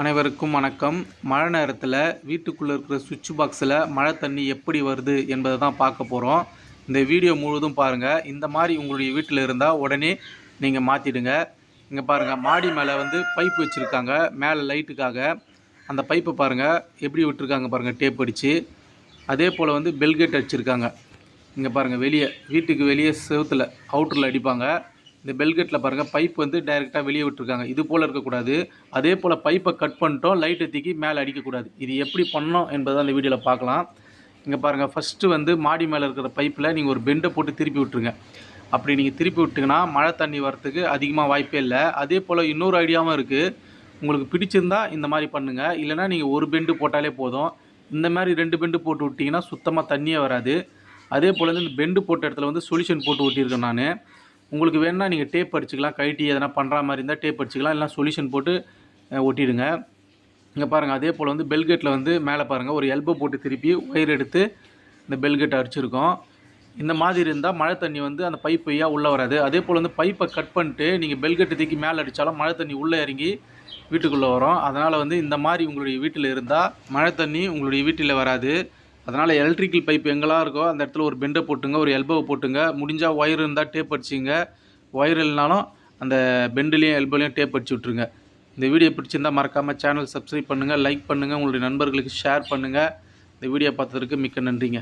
அனைவருக்கும் வணக்கம். மழை நேரத்தில் வீட்டுக்குள்ளே இருக்கிற சுவிட்ச் பாக்ஸில் மழை தண்ணி எப்படி வருது என்பதை தான் பார்க்க போகிறோம் இந்த வீடியோ முழுவதும் பாருங்கள் இந்த மாதிரி உங்களுடைய வீட்டில் இருந்தால் உடனே நீங்கள் மாற்றிடுங்க இங்கே பாருங்கள் மாடி மேலே வந்து பைப் வச்சுருக்காங்க. மேலே லைட்டுக்காக. அந்த பைப்பை பாருங்கள் எப்படி விட்டுருக்காங்க பாருங்கள் டேப் அடித்து அதே போல் வந்து பெல்கேட் அடிச்சிருக்காங்க. இங்கே பாருங்கள் வெளியே வீட்டுக்கு வெளியே செவுத்தில் அவுட்டரில் அடிப்பாங்க. இந்த பெல்கட்டில் பாருங்கள் பைப் வந்து டைரெக்டாக வெளியே விட்டுருக்காங்க. இது போல் இருக்கக்கூடாது. அதே போல் பைப்பை கட் பண்ணிட்டோம் லைட்டை தூக்கி மேலே அடிக்கக்கூடாது. இது எப்படி பண்ணோம் என்பதை அந்த வீடியோவில் பார்க்கலாம். இங்கே பாருங்கள் ஃபஸ்ட்டு வந்து மாடி மேலே இருக்கிற பைப்பில் நீங்கள் ஒரு பெண்டை போட்டு திருப்பி விட்டுருங்க. அப்படி நீங்கள் திருப்பி விட்டிங்கன்னா மழை தண்ணி வரத்துக்கு அதிகமாக வாய்ப்பே இல்லை. அதே போல் இன்னொரு ஐடியாவும் இருக்குது உங்களுக்கு பிடிச்சிருந்தா இந்த மாதிரி பண்ணுங்கள் இல்லைனா நீங்கள் ஒரு பெண்டு போட்டாலே போதும். இந்த மாதிரி ரெண்டு பெண்டு போட்டு விட்டிங்கன்னா சுத்தமாக தண்ணியே வராது. அதே போல் வந்து இந்த பெண்டு போட்ட இடத்துல வந்து சொல்யூஷன் போட்டு விட்டிருக்கேன் நான். உங்களுக்கு வேணும்னா நீங்கள் டேப் அடிச்சுக்கலாம். கைட்டி எதனா பண்ணுற மாதிரி இருந்தால் டேப் அடிச்சுக்கலாம். இல்லைனா சொல்யூஷன் போட்டு ஒட்டிடுங்க. இங்கே பாருங்கள் அதே போல் வந்து பெல்கேட்டில் வந்து மேலே பாருங்கள் ஒரு எல்போ போட்டு திருப்பி ஒயர் எடுத்து இந்த பெல்கேட்டை அடிச்சிருக்கோம். இந்த மாதிரி இருந்தால் மழை தண்ணி வந்து அந்த பைப் உள்ளே வராது. அதே போல் வந்து பைப்பை கட் பண்ணிட்டு நீங்கள் பெல்கெட்டு தூக்கி மேலே அடித்தாலும் மழை தண்ணி உள்ளே இறங்கி வீட்டுக்குள்ளே வரும். அதனால் வந்து இந்த மாதிரி உங்களுடைய வீட்டில் இருந்தால் மழை தண்ணி உங்களுடைய வீட்டில் வராது. அதனால் எலக்ட்ரிக்கல் பைப் எங்கெல்லாம் இருக்கோ அந்த இடத்துல ஒரு பெண்டை போட்டுங்க ஒரு எல்போவை போட்டுங்க. முடிஞ்சால் ஒயர் இருந்தால் டேப் அடிச்சிங்க. ஒயர் இல்லைனாலும் அந்த பெண்டுலேயும் எல்போலையும் டேப் அடிச்சு விட்ருங்க இந்த வீடியோ பிடிச்சிருந்தால் மறக்காமல் சேனல் சப்ஸ்கிரைப் பண்ணுங்கள் லைக் பண்ணுங்கள் உங்களுடைய நண்பர்களுக்கு ஷேர் பண்ணுங்கள் இந்த வீடியோ பார்த்ததற்கு மிக்க நன்றிங்க.